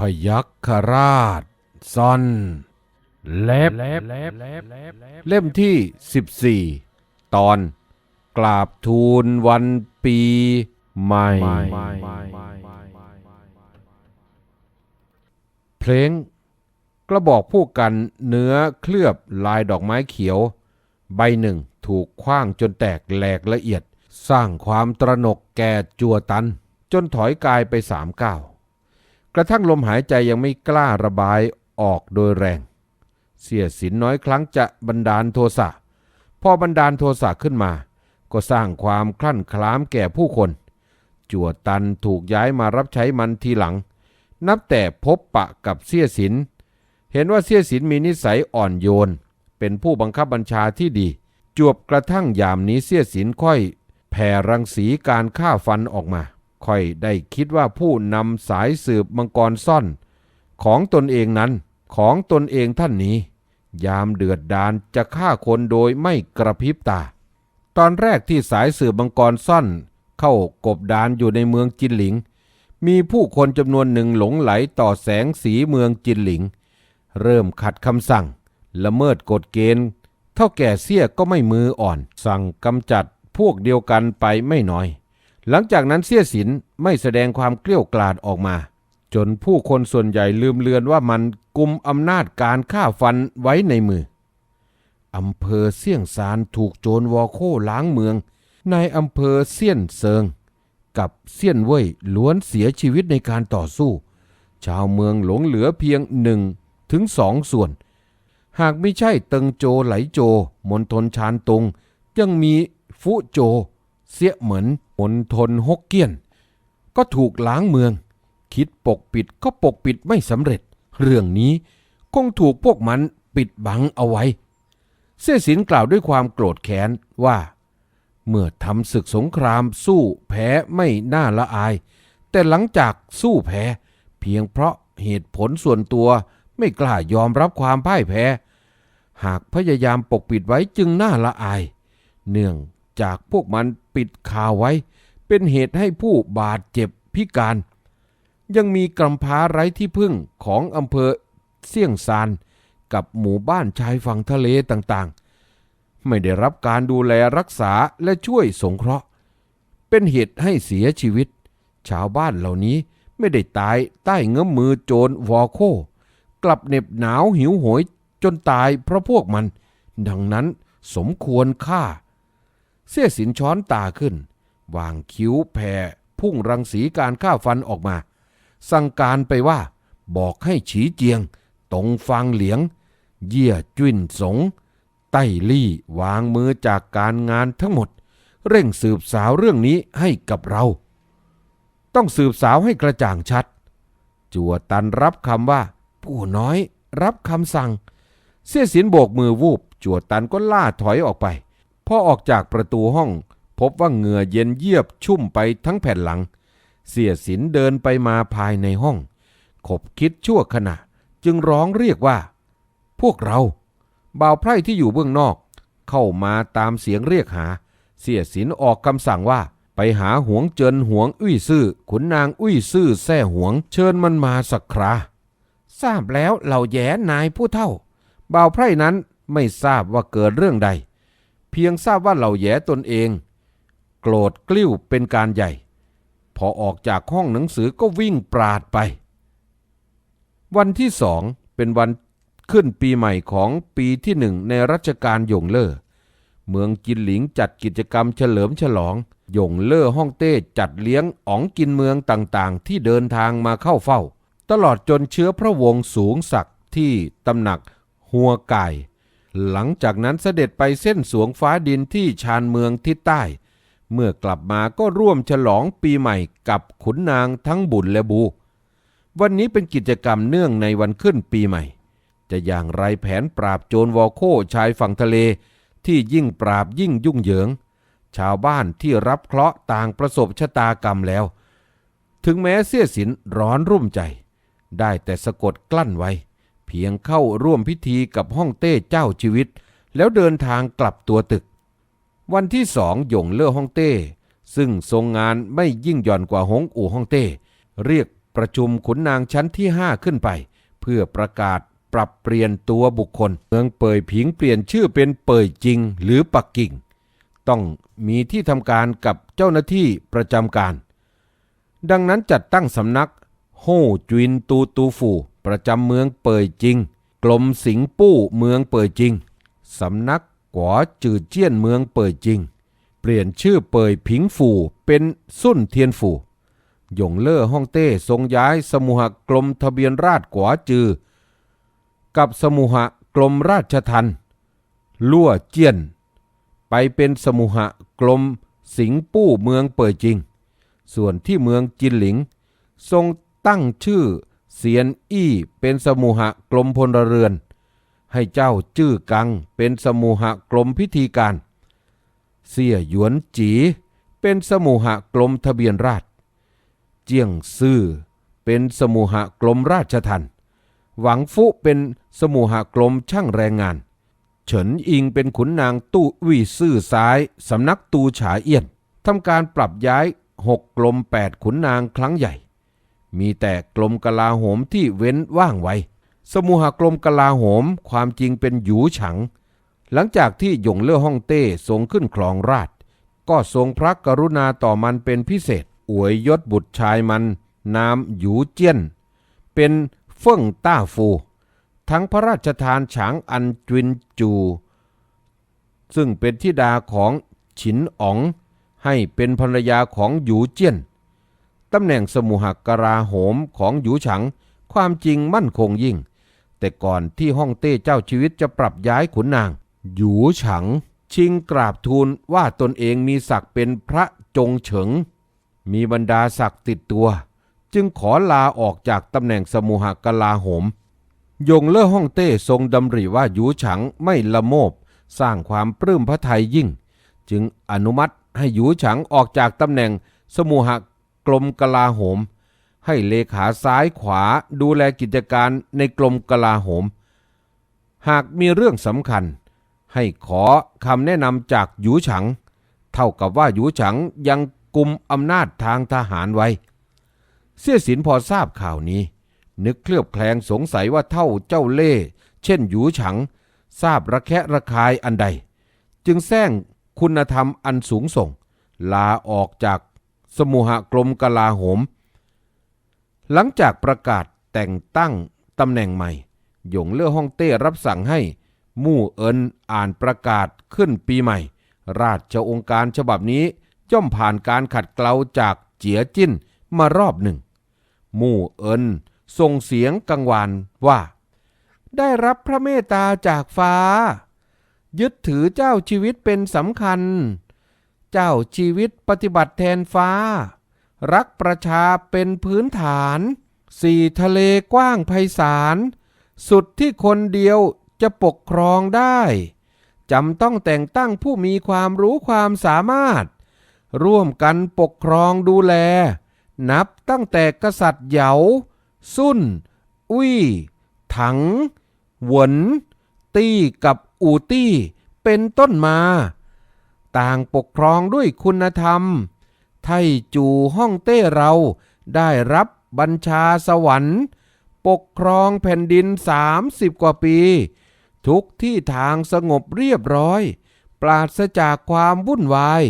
พยัคฆราชซ่อนเล็บเล่มที่ 14 ตอน กราบทูลวันปีใหม่ เพลงกระบอกผู้กันเนื้อเคลือบลายดอกไม้เขียว ใบหนึ่งถูกคว้างจนแตกแหลกละเอียด สร้างความตระหนกแก่จัวตัน จนถอยกายไปสามก้าว กระทั่งลมหายใจยังไม่กล้าระบายออกโดยแรง เสียสินน้อยครั้งจะบันดาลโทสะพอบันดาลโทสะขึ้นมา ก็สร้างความคลั่นคล้ามแก่ผู้คนจั่วตันถูกย้ายมารับใช้มันทีหลัง นับแต่พบปะกับเสียสิน เห็นว่าเสียสินมีนิสัยอ่อนโยน เป็นผู้บังคับบัญชาที่ดี จวบกระทั่งยามนี้เสียสินค่อย แผ่รังสีการฆ่าฟันออกมา ค่อยได้คิดว่าผู้นำสายสืบมังกรซ่อน ของตนเองนั้นของตนเองท่านนี้ ยามเดือดดานจะฆ่าคนโดยไม่กระพริบตา ตอนแรกที่สายสืบมังกรซ่อน เข้ากบดานอยู่ในเมืองจินหลิง มีผู้คนจำนวนหนึ่งหลงไหลต่อแสงสีเมืองจินหลิง เริ่มขัดคำสั่ง ละเมิดกฎเกณฑ์ เท่าแก่เสี้ยก็ไม่มืออ่อน สั่งกำจัดพวกเดียวกันไปไม่น้อย หลังจากนั้นเสี้ยสินไม่แสดงความเกลี้ยวกล่อดออกมา จนผู้คนส่วนใหญ่ลืมเลือนว่ามันกุมอำนาจการฆ่าฟันไว้ในมืออำเภอเสี่ยงซานถูกโจรวอโคล้างเมือง ในอำเภอเซี่ยนเซิง กับเซี่ยนเว่ยล้วนเสียชีวิตในการต่อสู้ ชาวเมืองหลงเหลือเพียงหนึ่งถึงสองส่วน หากไม่ใช่เติงโจไหลโจมณฑลชานตงยังมีฟุโจ เสียเหมือน มณฑลฮกเกี้ยน ก็ถูกล้างเมือง คิดปกปิดก็ปกปิดไม่สำเร็จ เรื่องนี้คงถูกพวกมันปิดบังเอาไว้ เสี่ยสินกล่าวด้วยความโกรธแค้นว่า เมื่อทำศึกสงครามสู้แพ้ไม่น่าละอาย แต่หลังจากสู้แพ้เพียงเพราะเหตุผลส่วนตัวไม่กล้ายอมรับความพ่ายแพ้ หากพยายามปกปิดไว้จึงน่าละอาย เนื่อง จากพวกมันปิดข่าวไว้ เป็นเหตุให้ผู้บาดเจ็บพิการ ยังมีกำพร้าไร้ที่พึ่งของอำเภอเสี่ยงซานกับหมู่บ้านชายฝั่งทะเลต่างๆ ไม่ได้รับการดูแลรักษาและช่วยสงเคราะห์ เป็นเหตุให้เสียชีวิต ชาวบ้านเหล่านี้ไม่ได้ตายใต้เงื้อมมือโจรวอโค กลับเหน็บหนาวหิวโหยจนตายเพราะพวกมัน ดังนั้นสมควรฆ่า เสี้ยสินช้อนตาขึ้น วางคิ้วแผ่พุ่งรังสีการฆ่าฟันออกมา สั่งการไปว่า บอกให้ฉีเจียง ตรงฟางเหลียง เยี่ยจุ้นสง ไต้ลี่วางมือจากการงานทั้งหมด เร่งสืบสาวเรื่องนี้ให้กับเรา ต้องสืบสาวให้กระจ่างชัด จัวตันรับคำว่า ผู้น้อยรับคำสั่ง เสี้ยสินโบกมือวูบจัวตันก็ล่าถอยออกไป พอออกจากประตูห้อง พบว่าเหงื่อเย็นเยียบชุ่มไปทั้งแผ่นหลัง เสียสินเดินไปมาภายในห้อง ขบคิดชั่วขณะ จึงร้องเรียกว่า พวกเรา บ่าวไพร่ที่อยู่เบื้องนอก เข้ามาตามเสียงเรียกหา เสียสินออกคำสั่งว่าไปหาหวงเจินหวงอุ้ยซื่อขุนนางอุ้ยซื่อแซ่หวง เชิญมันมาสักคราทราบแล้วเหล่าแย่นายผู้เท่าบ่าวไพร่นั้นไม่ทราบว่าเกิดเรื่องใด เพียงทราบว่าเหล่าแย่ตนเอง โกรธกลิ้วเป็นการใหญ่ พอออกจากห้องหนังสือก็วิ่งปราดไป วันที่สองเป็นวันขึ้นปีใหม่ของปีที่หนึ่งในรัชกาลยงเล่อเมืองจินหลิงจัดกิจกรรมเฉลิมฉลองยงเล่อฮ่องเต้จัดเลี้ยงอ๋องกินเมืองต่างๆ ที่เดินทางมาเข้าเฝ้า ตลอดจนเชื้อพระวงศ์สูงศักดิ์ที่ตำหนักหัวไก่ หลังจากนั้นเสด็จไปเส้นสวงฟ้าดินที่ชานเมืองทิศใต้ เมื่อกลับมาก็ร่วมฉลองปีใหม่กับขุนนางทั้งบุญและบู วันนี้เป็นกิจกรรมเนื่องในวันขึ้นปีใหม่ จะอย่างไรแผนปราบโจรวอโคชายฝั่งทะเล ที่ยิ่งปราบยิ่งยุ่งเหยิง ชาวบ้านที่รับเคราะห์ต่างประสบชะตากรรมแล้ว ถึงแม้เสี้ยสินร้อนรุ่มใจ ได้แต่สะกดกลั้นไว้ เพียงเข้าร่วมพิธีกับห้องเต้เจ้าชีวิต แล้วเดินทางกลับตัวตึก วันที่สองหยงเล่อฮ่องเต้ ซึ่งทรงงานไม่ยิ่งหย่อนกว่าฮงอู่ฮ่องเต้ เรียกประชุมขุนนางชั้นที่ห้าขึ้นไป เพื่อประกาศปรับเปลี่ยนตัวบุคคล เมืองเป่ยผิงเปลี่ยนชื่อเป็นเป่ยจริงหรือปักกิ่ง ต้องมีที่ทำการกับเจ้าหน้าที่ประจำการ ดังนั้นจัดตั้งสำนักโฮจุนตูตูฟู ประจำเมืองเป่ยจริง กลมสิงปู้เมืองเป่ยจริง สำนักก๋วจืดเจี้ยนเมืองเป่ยจริง เปลี่ยนชื่อเป่ยผิงฟูเป็นสุ่นเทียนฟูหยงเล่อฮ่องเต้ทรงย้ายสมุหกรมทะเบียนราษฎรก๋วจือ กับสมุหกรมราชทันลั่วเจี้ยน ไปเป็นสมุหกรมสิงปู้เมืองเป่ยจริง ส่วนที่เมืองจินหลิง ทรงตั้งชื่อ เสียนอี้เป็นสมุหกรมพลเรือน ให้เจ้าจื้อกังเป็นสมุหกรมพิธีการ เสี่ยหยวนจีเป็นสมุหกรมทะเบียนราษเจียงซื่อเป็นสมุหกรมราชทันหวังฟุเป็นสมุหกรมช่างแรงงาน เฉินอิงเป็นขุนนางตู้วี่ซื่อซ้ายสำนักตูฉาเอี้ยนทำการปรับย้ายหกกรมแปดขุนนางครั้งใหญ่ มีแต่กรมกลาโหมที่เว้นว่างไว้ สมุหกรมกลาโหมความจริงเป็นหยูฉัง หลังจากที่หยงเล่อฮ่องเต้ทรงขึ้นครองราช ก็ทรงพระกรุณาต่อมันเป็นพิเศษ อวยยศบุตรชายมันนามหยูเจี้ยน เป็นเฟิ่งต้าฟู ทั้งพระราชทานฉางอันจวินจู ซึ่งเป็นธิดาของฉินอ๋อง ให้เป็นภรรยาของหยูเจี้ยน ตำแหน่งสมุหกราโหมของหยูฉัง ความจริงมั่นคงยิ่ง แต่ก่อนที่ฮ่องเต้เจ้าชีวิตจะปรับย้ายขุนนาง หยูฉัง ชิงกราบทูลว่าตนเองมีศักดิ์เป็นพระจงเฉิง มีบรรดาศักดิ์ติดตัว จึงขอลาออกจากตำแหน่งสมุหกลาโหม ยงเล่อฮ่องเต้ทรงดำริว่าหยูฉังไม่ละโมบ สร้างความปลื้มพระไทยยิ่ง จึงอนุมัติให้หยูฉังออกจากตำแหน่งสมุห กรมกลาโหม ให้เลขาซ้ายขวาดูแลกิจการในกรมกลาโหม หากมีเรื่องสำคัญ ให้ขอคำแนะนำจากหยูฉัง เท่ากับว่าหยูฉังยังกุมอำนาจทางทหารไว้ เสี่ยสินพอทราบข่าวนี้ นึกเคลือบแคลงสงสัยว่าเท่าเจ้าเล่ เช่นหยูฉัง ทราบระแคะระคายอันใด จึงแซงคุณธรรมอันสูงส่ง ลาออกจาก สมุหกรมกลาโหม หลังจากประกาศแต่งตั้งตำแหน่งใหม่ หยงเล่อฮ่องเต้รับสั่งให้ มู่เอินอ่านประกาศขึ้นปีใหม่ ราชองค์การฉบับนี้ย่อมผ่านการขัดเกลาจากเจียจิ้นมารอบหนึ่ง มู่เอินส่งเสียงกังวานว่า ได้รับพระเมตตาจากฟ้า ยึดถือเจ้าชีวิตเป็นสำคัญ เจ้าชีวิตปฏิบัติแทนฟ้า รักประชาเป็นพื้นฐาน สี่ทะเลกว้างไพศาล สุดที่คนเดียวจะปกครองได้จำต้องแต่งตั้งผู้มีความรู้ความสามารถ ร่วมกันปกครองดูแล นับตั้งแต่กษัตริย์เหยา สุ่นอุ้ย ถัง หวน ตี้กับอูตี้ เป็นต้นมา ต่างปกครองด้วยคุณธรรม ไทจูห้องเต้เราได้รับบัญชาสวรรค์ ปกครองแผ่นดินสามสิบกว่าปี ทุกที่ทางสงบเรียบร้อย ปราศจากความวุ่นวาย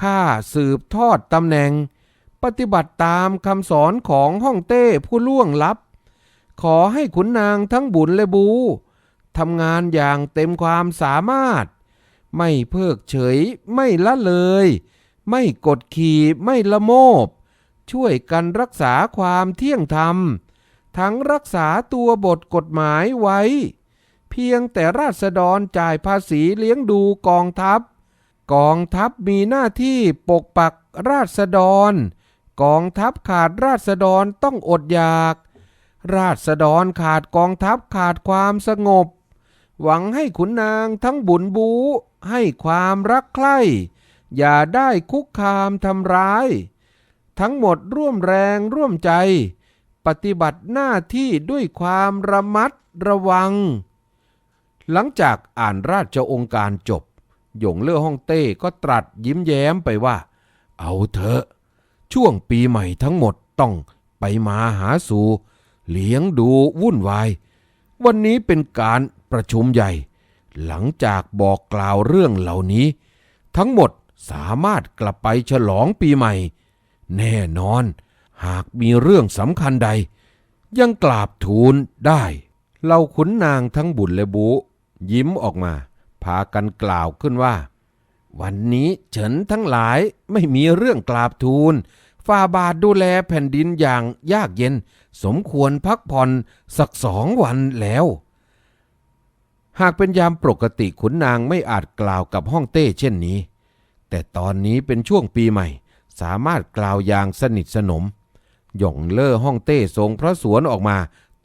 ข้าสืบทอดตำแหน่ง ปฏิบัติตามคำสอนของห้องเต้ผู้ล่วงลับ ขอให้ขุนนางทั้งบุญและบูทำงานอย่างเต็มความสามารถ ไม่เพิกเฉย ไม่ละเลย ไม่กดขี่ไม่ละโมบ ช่วยกันรักษาความเที่ยงธรรม ทั้งรักษาตัวบทกฎหมายไว้ เพียงแต่ราษฎรจ่ายภาษีเลี้ยงดูกองทัพ กองทัพมีหน้าที่ปกปักราษฎร กองทัพขาดราษฎรต้องอดอยาก ราษฎรขาดกองทัพขาดความสงบ หวังให้ขุนนางทั้งบุญบู ให้ความรักใคร่ อย่าได้คุกคามทำร้าย ทั้งหมดร่วมแรงร่วมใจ ปฏิบัติหน้าที่ด้วยความระมัดระวัง หลังจากอ่านราชองค์การจบ หยงเล่อฮ่องเต้ก็ตรัสยิ้มแย้มไปว่า เอาเถอะ ช่วงปีใหม่ทั้งหมดต้องไปไปมาหาสู่ เลี้ยงดูวุ่นวาย วันนี้เป็นการประชุมใหญ่ หลังจากบอกกล่าวเรื่องเหล่านี้ ทั้งหมดสามารถกลับไปฉลองปีใหม่ แน่นอน หากมีเรื่องสำคัญใด ยังกราบทูลได้เราขุนนางทั้งบุญและบูยิ้มออกมา พากันกล่าวขึ้นว่า วันนี้เฉินทั้งหลายไม่มีเรื่องกราบทูลฝ่าบาทดูแลแผ่นดินอย่างยากเย็น สมควรพักผ่อนสักสองวันแล้ว หากเป็นยามปกติขุนนางไม่อาจกล่าวกับห้องเต้เช่นนี้ แต่ตอนนี้เป็นช่วงปีใหม่ สามารถกล่าวอย่างสนิทสนม หย่องเล่อห้องเต้ทรงพระสวนออกมา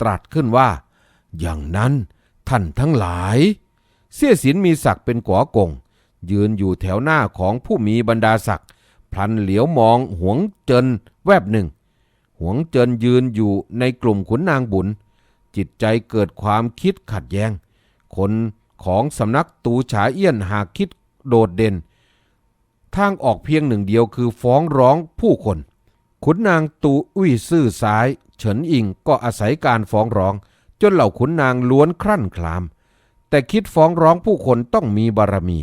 ตรัสขึ้นว่า อย่างนั้นท่านทั้งหลาย เสี่ยสินมีศักดิ์เป็นก๋อกง ยืนอยู่แถวหน้าของผู้มีบรรดาศักดิ์พลันเหลียวมองหวงเจินแวบหนึ่ง หวงเจินยืนอยู่ในกลุ่มขุนนางบุญ จิตใจเกิดความคิดขัดแย้ง คนของสำนักตูฉาเอี้ยนหากคิดโดดเด่น ทางออกเพียงหนึ่งเดียวคือฟ้องร้องผู้คน ขุนนางตูอุ้ยซื่อซ้าย เฉินอิงก็อาศัยการฟ้องร้อง จนเหล่าขุนนางล้วนครั่นคลาม แต่คิดฟ้องร้องผู้คนต้องมีบารมี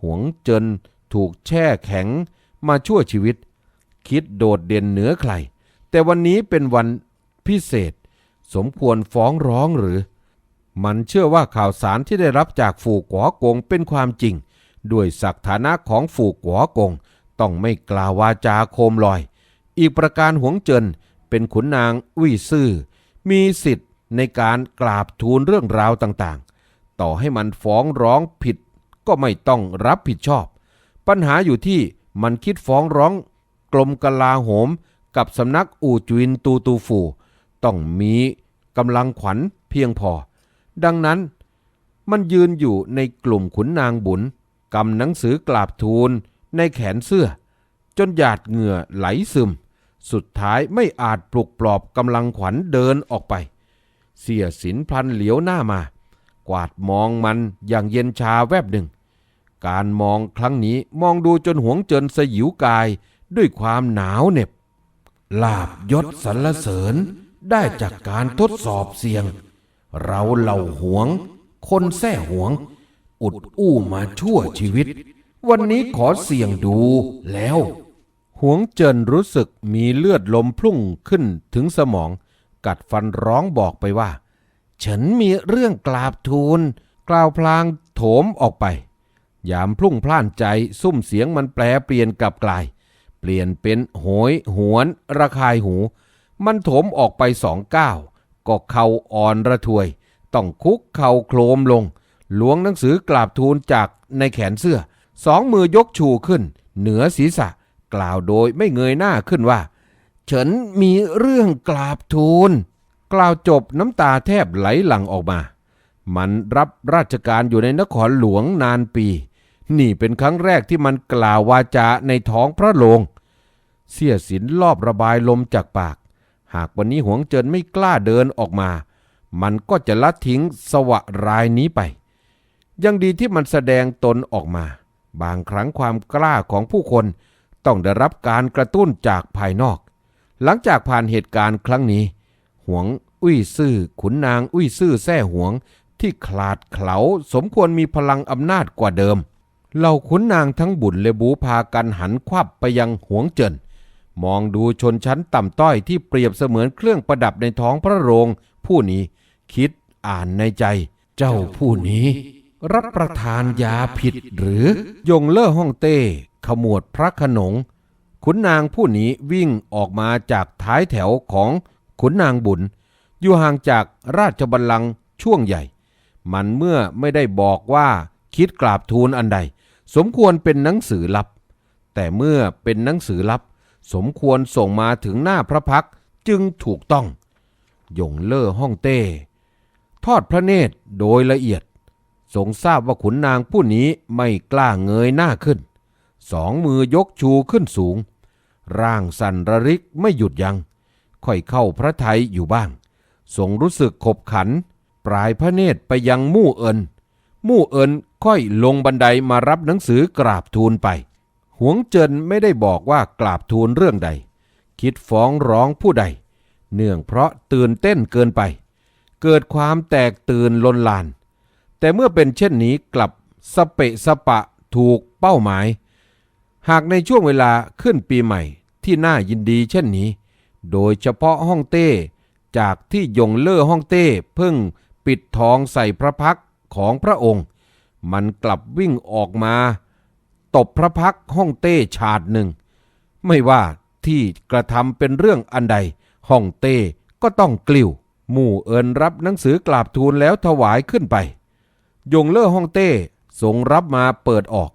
หวงเจินถูกแช่แข็งมาชั่วชีวิต คิดโดดเด่นเหนือใคร แต่วันนี้เป็นวันพิเศษ สมควรฟ้องร้องหรือ มันเชื่อว่าข่าวสารที่ได้รับจากฝูกัวกงเป็นความจริง ด้วยศักฐานะของฝูกัวกง ต้องไม่กล่าววาจาโคมลอย อีกประการหวงเจินเป็นขุนนางอุ้ยซื่อ มีสิทธิ์ในการกราบทูลเรื่องราวต่างๆ ต่อให้มันฟ้องร้องผิด ก็ไม่ต้องรับผิดชอบ ปัญหาอยู่ที่มันคิดฟ้องร้องกรมกลาโหมกับสำนักอู่จุนตูตูฟู ต้องมีกำลังขวัญเพียงพอ ดังนั้นมันยืนอยู่ในกลุ่มขุนนางบุญกำหนังสือกราบทูลในแขนเสื้อ จนหยาดเหงื่อไหลซึม สุดท้ายไม่อาจปลุกปลอบกำลังขวัญเดินออกไป เสียสินพลันเหลียวหน้ามา กวาดมองมันอย่างเย็นชาแวบหนึ่ง การมองครั้งนี้มองดูจนหวงเจินสยิวกายด้วยความหนาวเหน็บลาบยศสรรเสริญได้จากการทดสอบเสียง เราเหล่าหวง คนแท้หวง อุดอู้มาชั่วชีวิต วันนี้ขอเสี่ยงดูแล้ว หวงเจินรู้สึกมีเลือดลมพุ่งขึ้นถึงสมอง กัดฟันร้องบอกไปว่า ฉันมีเรื่องกราบทูล กล่าวพลางโถมออกไป ยามพลุ่งพล่านใจซุ่มเสียงมันแปลเปลี่ยนกลับกลาย เปลี่ยนเป็นโหย หวน ระคายหู มันโถมออกไปสองก้าว ก็เข่าอ่อนระทวย ต้องคุกเข่าโครมลงล้วงหนังสือกราบทูลจากในแขนเสื้อ สองมือยกชูขึ้น เหนือศีรษะ กล่าวโดยไม่เงยหน้าขึ้นว่าฉันมีเรื่องกราบทูล กล่าวจบน้ำตาแทบไหลหลั่งออกมา มันรับราชการอยู่ในนครหลวงนานปี นี่เป็นครั้งแรกที่มันกล่าววาจาในท้องพระโรงเสียสินรอบระบายลมจากปาก หากวันนี้หวงเจินไม่กล้าเดินออกมา มันก็จะละทิ้งสวะรายนี้ไป ยังดีที่มันแสดงตนออกมา บางครั้งความกล้าของผู้คนต้องได้รับการกระตุ้นจากภายนอก หลังจากผ่านเหตุการณ์ครั้งนี้ หวงอุ้ยซื่อขุนนางอุ้ยซื่อแท่หวงที่ขลาดเขลาสมควรมีพลังอำนาจกว่าเดิม เหล่าขุนนางทั้งบุญและบูพากันหันควับไปยังหวงเจิน มองดูชนชั้นต่ำต้อยที่เปรียบเสมือนเครื่องประดับในท้องพระโรง ผู้นี้คิดอ่านในใจ เจ้าผู้นี้ รับประทานยาผิดหรือยงเล่อห้องเต้ขมวดพระขนงขุนนางผู้นี้วิ่งออกมาจากท้ายแถวของขุนนางบุญ อยู่ห่างจากราชบัลลังก์ช่วงใหญ่ มันเมื่อไม่ได้บอกว่าคิดกราบทูลอันใด สมควรเป็นหนังสือลับ แต่เมื่อเป็นหนังสือลับ สมควรส่งมาถึงหน้าพระพักจึงถูกต้อง ยงเล่อห้องเต้ ทอดพระเนตรโดยละเอียด ทรงทราบว่าขุนนางผู้นี้ไม่กล้าเงยหน้าขึ้น สองมือยกชูขึ้นสูง ร่างสั่นระริกไม่หยุดยัง้งค่อยเข้าพระไทยอยู่บ้าง ทรงรู้สึกขบขัน ปลายพระเนตรไปยังมู่เอินมู่เอินค่อยลงบันไดมารับหนังสือกราบทูลไป หวงเจินไม่ได้บอกว่ากราบทูลเรื่องใด คิดฟ้องร้องผู้ใด เนื่องเพราะตื่นเต้นเกินไป เกิดความแตกตื่นลนลาน แต่เมื่อเป็นเช่นนี้กลับสเปะสปะถูกเป้าหมาย หากในช่วงเวลาขึ้นปีใหม่ที่น่ายินดีเช่นนี้ โดยเฉพาะห้องเต้จากที่ยงเล่อห้องเต้เพิ่งปิดทองใส่พระพักของพระองค์ มันกลับวิ่งออกมา ตบพระพักห้องเต้ฉาดหนึ่ง ไม่ว่าที่กระทำเป็นเรื่องอันใดห้องเต้ก็ต้องกลิ้ว หมู่เอินรับหนังสือกราบทูลแล้วถวายขึ้นไป ยงเล่อห้องเต้ทรงรับมาเปิดออก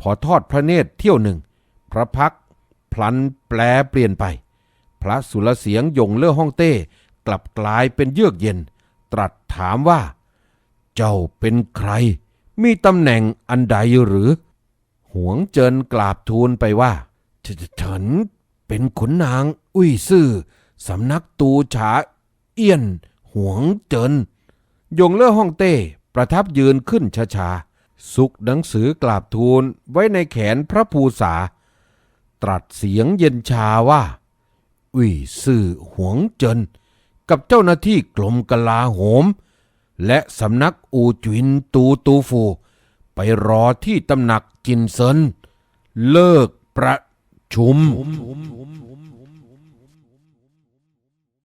พอทอดพระเนตรเที่ยวหนึ่ง พระพักพลันแปลเปลี่ยนไป พระสุรเสียงยงเล่อห้องเต้กลับกลายเป็นเยือกเย็น ตรัสถามว่า เจ้าเป็นใคร มีตำแหน่งอันใดหรือ หวงเจินกราบทูลไปว่าฉฉฉันเป็นขุนนาง อุ้ยซื่อสำนักตูฉาเอี้ยน หวงเจินยงเล่อห้องเต้ประทับยืนขึ้นช้าๆสุกหนังสือกราบทูลไว้ในแขนพระภูษา ตรัสเสียงเย็นชาว่า อุ้ยซื่อหวงเจินกับเจ้าหน้าที่กรมกลาโหม และสำนักอูจวินตูตูฟู ไปรอที่ตำหนัก จินเซินเลิกประชุม